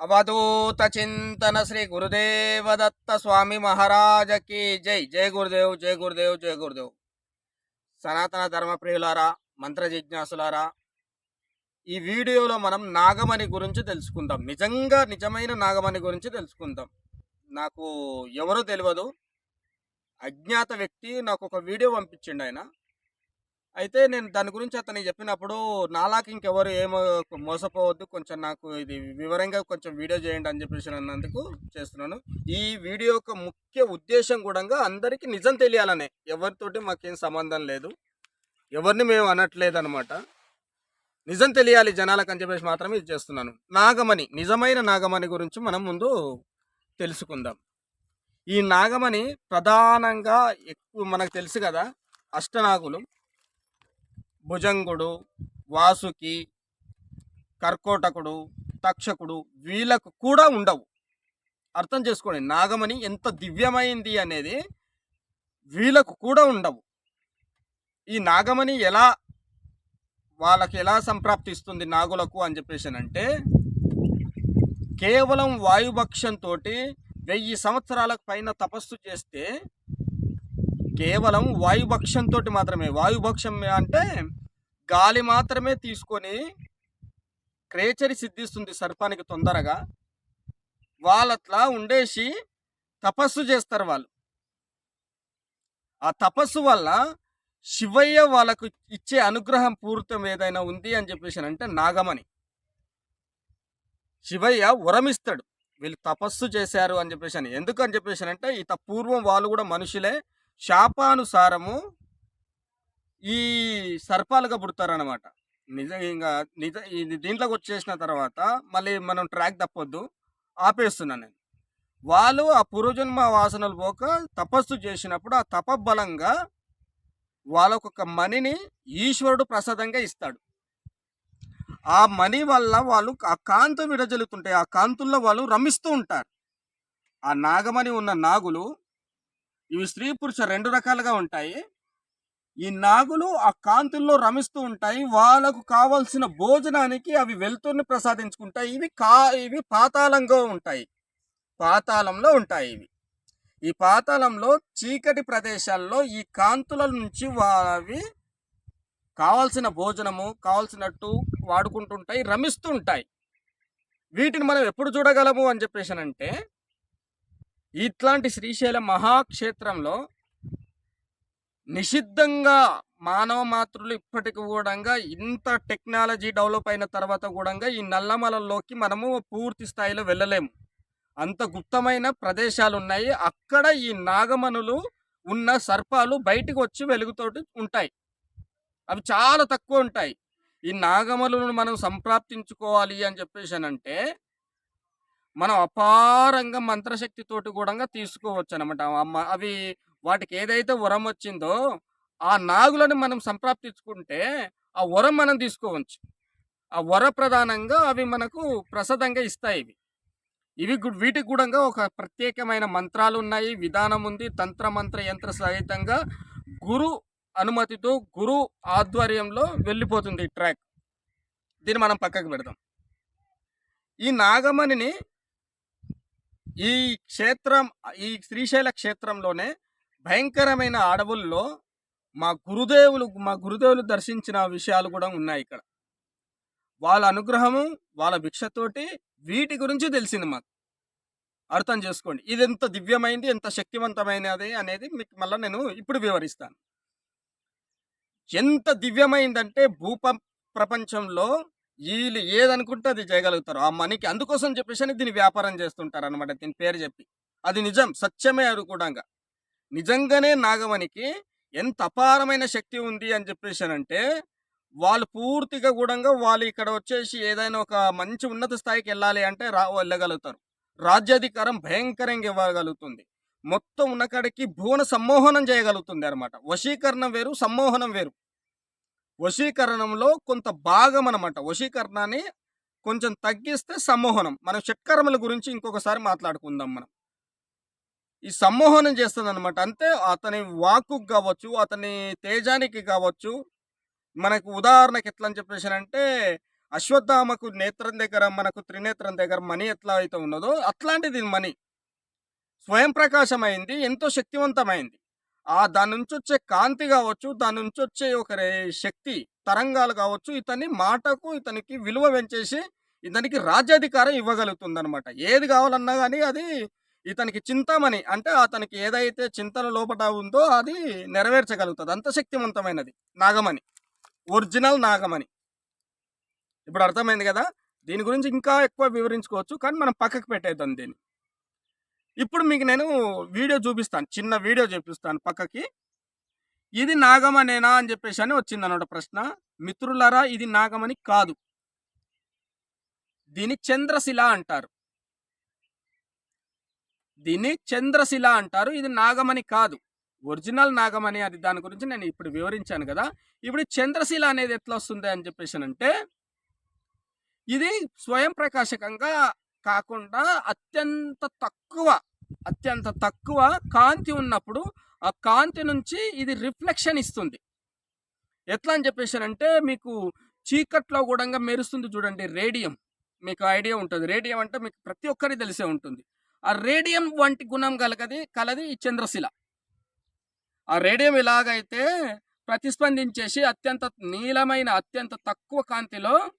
అవధూత చింతన శ్రీ గురుదేవదత్త స్వామి మహారాజకి జై. జై గురుదేవ్ జై గురుదేవ్ జై గురుదేవ్. సనాతన ధర్మ ప్రియులారా మంత్ర జిజ్ఞాసులారా ఈ వీడియోలో మనం నాగమణి గురించి తెలుసుకుందాం. నిజంగా నిజమైన నాగమణి గురించి తెలుసుకుందాం. నాకు ఎవరో తెలియదు అజ్ఞాత వ్యక్తి నాకు ఒక వీడియో పంపించిండు ఆయన. అయితే నేను దాని గురించి అతనికి చెప్పినప్పుడు నాలాకి ఇంకెవరు ఏమో మోసపోవద్దు కొంచెం నాకు ఇది వివరంగా కొంచెం వీడియో చేయండి అని చెప్పేసి అన్నందుకు చేస్తున్నాను. ఈ వీడియో యొక్క ముఖ్య ఉద్దేశం కూడా అందరికీ నిజం తెలియాలనే ఎవరితోటి మాకేం సంబంధం లేదు ఎవరిని మేము అనట్లేదు అనమాట నిజం తెలియాలి జనాలకు అని చెప్పేసి మాత్రమే ఇది చేస్తున్నాను. నాగమణి నిజమైన నాగమణి గురించి మనం ముందు తెలుసుకుందాం. ఈ నాగమణి ప్రధానంగా ఎక్కువ మనకు తెలుసు కదా అష్టనాగులు. భుజంగుడు వాసుకి కర్కోటకుడు తక్షకుడు వీళ్ళకు కూడా ఉండవు. అర్థం చేసుకోండి నాగమణి ఎంత దివ్యమైంది అనేది వీళ్ళకు కూడా ఉండవు. ఈ నాగమణి ఎలా వాళ్ళకి ఎలా సంప్రాప్తిస్తుంది నాగులకు అని చెప్పేసి అంటే కేవలం వాయుభక్షంతో వెయ్యి సంవత్సరాలకు పైన తపస్సు చేస్తే కేవలం వాయుభక్షంతో మాత్రమే వాయుభక్షం అంటే గాలి మాత్రమే తీసుకొని క్రేచరి సిద్ధిస్తుంది సర్పానికి తొందరగా. వాళ్ళట్లా ఉండేసి తపస్సు చేస్తారు వాళ్ళు. ఆ తపస్సు వల్ల శివయ్య వాళ్ళకు ఇచ్చే అనుగ్రహం పూర్తం ఏదైనా ఉంది అని చెప్పేసి అంటే నాగమణి. శివయ్య ఉరమిస్తాడు వీళ్ళు తపస్సు చేశారు అని చెప్పేసి అని. ఎందుకు అని చెప్పేసి అంటే ఇత పూర్వం వాళ్ళు కూడా మనుషులే. శాపానుసారము ఈ సర్పాలుగా పుడతారనమాట నిజం ఇంకా నిజ ఇది దీంట్లోకి వచ్చేసిన తర్వాత మళ్ళీ మనం ట్రాక్ తప్పొద్దు. ఆపేస్తున్నాను నేను. వాళ్ళు ఆ పూర్వజన్మ వాసనలు పోక తపస్సు చేసినప్పుడు ఆ తపబలంగా వాళ్ళకొక మణిని ఈశ్వరుడు ప్రసాదంగా ఇస్తాడు. ఆ మణి వల్ల వాళ్ళు ఆ కాంతి విడజలుతుంటాయి ఆ కాంతుల్లో వాళ్ళు రమిస్తూ ఉంటారు. ఆ నాగమణి ఉన్న నాగులు ఇవి స్త్రీ పురుష రెండు రకాలుగా ఉంటాయి. ఈ నాగులు ఆ కాంతుల్లో రమిస్తూ ఉంటాయి. వాళ్ళకు కావలసిన భోజనానికి అవి వెలుతుర్ని ప్రసాదించుకుంటాయి. ఇవి కా ఇవి పాతాళంగా ఉంటాయి. పాతాళంలో ఉంటాయి ఇవి. ఈ పాతాళంలో చీకటి ప్రదేశాల్లో ఈ కాంతుల నుంచి అవి కావాల్సిన భోజనము కావాల్సినట్టు వాడుకుంటుంటాయి రమిస్తూ ఉంటాయి వీటిని మనం ఎప్పుడు చూడగలము అని చెప్పేసి అంటే ఇట్లాంటి శ్రీశైలం మహాక్షేత్రంలో నిషిద్ధంగా మానవ మాతృలు ఇప్పటికి కూడా ఇంత టెక్నాలజీ డెవలప్ అయిన తర్వాత కూడా ఈ నల్లమలలోకి మనము పూర్తి స్థాయిలో వెళ్ళలేము. అంత గుప్తమైన ప్రదేశాలు ఉన్నాయి అక్కడ ఈ నాగమణులు ఉన్న సర్పాలు బయటికి వచ్చి వెలుగుతోటి ఉంటాయి. అవి చాలా తక్కువ ఉంటాయి. ఈ నాగమలను మనం సంప్రాప్తించుకోవాలి అని చెప్పేసానంటే మనం అపారంగా మంత్రశక్తితోటి కూడా తీసుకోవచ్చు అనమాట అవి వాటికి ఏదైతే వరం వచ్చిందో ఆ నాగులను మనం సంప్రాప్తించుకుంటే ఆ వరం మనం తీసుకోవచ్చు. ఆ వర ప్రధానంగా అవి మనకు ప్రసాదంగా ఇస్తాయి ఇవి. ఇవి వీటికి కూడా ఒక ప్రత్యేకమైన మంత్రాలు ఉన్నాయి విధానం ఉంది. తంత్ర మంత్ర యంత్ర సహితంగా గురు అనుమతితో గురు ఆధ్వర్యంలో వెళ్ళిపోతుంది ఈ ట్రాక్. దీన్ని మనం పక్కకు పెడదాం. ఈ నాగమణిని ఈ క్షేత్రం ఈ శ్రీశైల క్షేత్రంలోనే భయంకరమైన అడవుల్లో మా గురుదేవులు మా గురుదేవులు దర్శించిన విషయాలు కూడా ఉన్నాయి ఇక్కడ. వాళ్ళ అనుగ్రహము వాళ్ళ భిక్షతోటి వీటి గురించి తెలిసింది మాకు. అర్థం చేసుకోండి. ఇది ఎంత దివ్యమైంది ఎంత శక్తివంతమైనది అనేది మీకు మళ్ళీ నేను ఇప్పుడు వివరిస్తాను. ఎంత దివ్యమైందంటే భూప ప్రపంచంలో వీళ్ళు ఏదనుకుంటే అది చేయగలుగుతారు. ఆ మనీకి అందుకోసం చెప్పేసి అని దీన్ని వ్యాపారం చేస్తుంటారు అనమాట దీని పేరు చెప్పి. అది నిజం సత్యమే అది కూడా నిజంగానే నాగమణికి ఎంత అపారమైన శక్తి ఉంది అని చెప్పేసానంటే వాళ్ళు పూర్తిగా కూడా వాళ్ళు ఇక్కడ వచ్చేసి ఏదైనా ఒక మంచి ఉన్నత స్థాయికి వెళ్ళాలి అంటే రా వెళ్ళగలుగుతారు. రాజ్యాధికారం భయంకరంగా ఇవ్వగలుగుతుంది. మొత్తం ఉన్న కాడికి భువన సమ్మోహనం చేయగలుగుతుంది అనమాట వశీకరణం వేరు సమ్మోహనం వేరు. వశీకరణంలో కొంత భాగం అనమాట వశీకరణాన్ని కొంచెం తగ్గిస్తే సమ్మోహనం. మనం షట్కర్మల గురించి ఇంకొకసారి మాట్లాడుకుందాం మనం. ఈ సమ్మోహనం చేస్తుంది అనమాట అంతే అతని వాక్కు కావచ్చు అతని తేజానికి కావచ్చు మనకు ఉదాహరణకి ఎట్లా అని చెప్పేసి అంటే అశ్వత్థామకు నేత్రం దగ్గర మనకు త్రినేత్రం దగ్గర మణి ఎట్లా అయితే ఉన్నదో అట్లాంటిది మణి. స్వయం ప్రకాశమైంది ఎంతో శక్తివంతమైంది. ఆ దాని నుంచి వచ్చే కాంతి కావచ్చు దాని నుంచి వచ్చే ఒక శక్తి తరంగాలు కావచ్చు ఇతని మాటకు ఇతనికి విలువ పెంచేసి ఇతనికి రాజ్యాధికారం ఇవ్వగలుగుతుంది అనమాట ఏది కావాలన్నా కానీ అది ఇతనికి చింతమని అంటే అతనికి ఏదైతే చింతన లోపట ఉందో అది నెరవేర్చగలుగుతుంది. అంత శక్తివంతమైనది. నాగమణి. ఒరిజినల్ నాగమణి. ఇప్పుడు అర్థమైంది కదా? దీని గురించి ఇంకా ఎక్కువ వివరించుకోవచ్చు కానీ మనం పక్కకు పెట్టేద్దాం దీన్ని. ఇప్పుడు మీకు నేను వీడియో చూపిస్తాను. చిన్న వీడియో చూపిస్తాను పక్కకి. ఇది నాగమనేనా అని చెప్పేసి అని వచ్చింది అన్నమాట ప్రశ్న. మిత్రులరా ఇది నాగమని కాదు. దీని చంద్రశిల అంటారు. దీన్ని చంద్రశిల అంటారు. ఇది నాగమణి కాదు. ఒరిజినల్ నాగమణి అది దాని గురించి నేను ఇప్పుడు వివరించాను కదా. ఇప్పుడు చంద్రశిల అనేది ఎట్లా వస్తుంది అని చెప్పేసి అంటే ఇది స్వయం ప్రకాశకంగా కాకుండా అత్యంత తక్కువ అత్యంత తక్కువ కాంతి ఉన్నప్పుడు ఆ కాంతి నుంచి ఇది రిఫ్లెక్షన్ ఇస్తుంది. ఎట్లా అని చెప్పేసి అంటే మీకు చీకట్లో కూడా మెరుస్తుంది చూడండి రేడియం. మీకు ఐడియా ఉంటుంది. రేడియం అంటే మీకు ప్రతి ఒక్కరికి తెలిసే ఉంటుంది. ఆ రేడియం వంటి గుణం కలగది కలది ఈ చంద్రశిల. ఆ రేడియం ఎలాగైతే ప్రతిస్పందించేసి అత్యంత నీలమైన అత్యంత తక్కువ కాంతిలో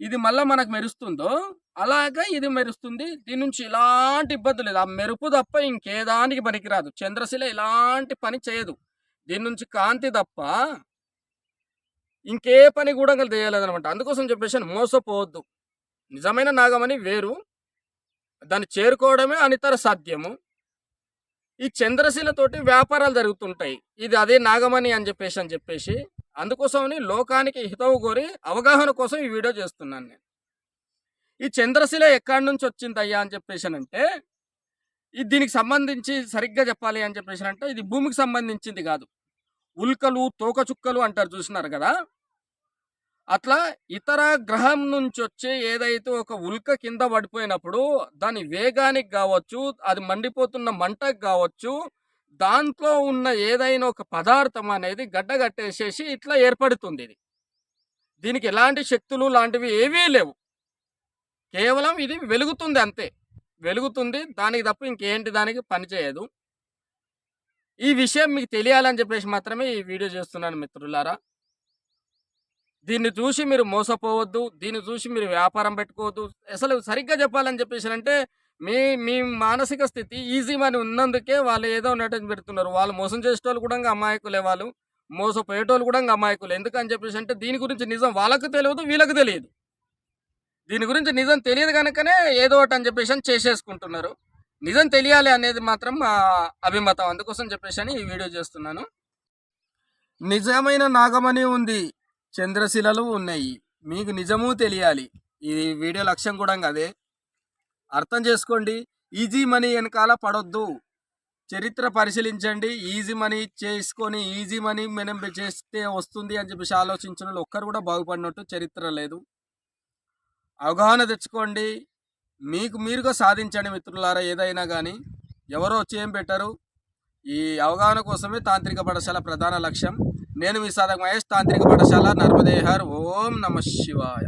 ఇది మళ్ళీ మనకు మెరుస్తుందో అలాగే ఇది మెరుస్తుంది. దీని నుంచి ఎలాంటి ఇబ్బంది లేదు. ఆ మెరుపు తప్ప ఇంకేదానికి పనికిరాదు. చంద్రశిల ఎలాంటి పని చేయదు. దీని నుంచి కాంతి తప్ప ఇంకే పని కూడా చేయలేదనమాట అందుకోసం చెప్పేసి మోసపోవద్దు. నిజమైన నాగమని వేరు. దాన్ని చేరుకోవడమే అనితర సాధ్యము. ఈ చంద్రశిలతోటి వ్యాపారాలు జరుగుతుంటాయి. ఇది అదే నాగమణి అని చెప్పేసి అని చెప్పేసి అందుకోసమని లోకానికి హితవు కోరి అవగాహన కోసం ఈ వీడియో చేస్తున్నాను నేను. ఈ చంద్రశిల ఎక్కడి నుంచి వచ్చింది అయ్యా అని చెప్పేసి అంటే ఇది దీనికి సంబంధించి సరిగ్గా చెప్పాలి అని చెప్పేసి అంటే ఇది భూమికి సంబంధించింది కాదు. ఉల్కలు తోకచుక్కలు అంటారు చూసినారు కదా? అట్లా ఇతర గ్రహం నుంచి వచ్చే ఏదైతే ఒక ఉల్క కింద పడిపోయినప్పుడు దాని వేగానికి కావచ్చు అది మండిపోతున్న మంటకు కావచ్చు దాంట్లో ఉన్న ఏదైనా ఒక పదార్థం అనేది గడ్డగట్టేసేసి ఇట్లా ఏర్పడుతుంది ఇది. దీనికి ఎలాంటి శక్తులు లాంటివి ఏవీ లేవు. కేవలం ఇది వెలుగుతుంది అంతే. వెలుగుతుంది దానికి తప్ప ఇంకేంటి దానికి పనిచేయదు ఈ విషయం మీకు తెలియాలని చెప్పేసి మాత్రమే ఈ వీడియో చేస్తున్నాను మిత్రులారా. దీన్ని చూసి మీరు మోసపోవద్దు దీన్ని చూసి మీరు వ్యాపారం పెట్టుకోవద్దు. అసలు సరిగ్గా చెప్పాలని చెప్పేసి అంటే మీ మీ మానసిక స్థితి ఈజీ మనీ ఉన్నందుకే వాళ్ళు ఏదో ఉన్నట్టు పెడుతున్నారు. వాళ్ళు మోసం చేసేటోళ్ళు కూడా ఇంకా అమాయకులే వాళ్ళు. మోసపోయేటోళ్ళు కూడా ఇంకా అమాయకులు. ఎందుకని చెప్పేసి అంటే దీని గురించి నిజం వాళ్ళకు తెలియదు వీళ్ళకి తెలియదు. దీని గురించి నిజం తెలియదు కనుకనే ఏదో ఒకటి అని చెప్పేసి అని చేసేసుకుంటున్నారు. నిజం తెలియాలి అనేది మాత్రం మా అభిమతం. అందుకోసం చెప్పేసి అని ఈ వీడియో చేస్తున్నాను. నిజమైన నాగమణి ఉంది. చంద్రశిలలు ఉన్నాయి. మీకు నిజము తెలియాలి. ఈ వీడియో లక్ష్యం కూడా అదే. అర్థం చేసుకోండి. ఈజీ మనీ వెనకాల పడొద్దు. చరిత్ర పరిశీలించండి. ఈజీ మనీ చేసుకొని ఈజీ మనీ మనం చేస్తే వస్తుంది అని చెప్పేసి ఆలోచించిన వాళ్ళు ఒక్కరు కూడా బాగుపడినట్టు చరిత్ర లేదు. అవగాహన తెచ్చుకోండి. మీకు మీరుగా సాధించండి మిత్రులారా ఏదైనా కానీ ఎవరో వచ్చి ఏం పెట్టరు. ఈ అవగాహన కోసమే తాంత్రిక పాఠశాల ప్రధాన లక్ష్యం. నేను మీ సాధక మహేష్ తాంత్రిక పాఠశాల నర్మదేహర్. ఓం నమ శివాయ.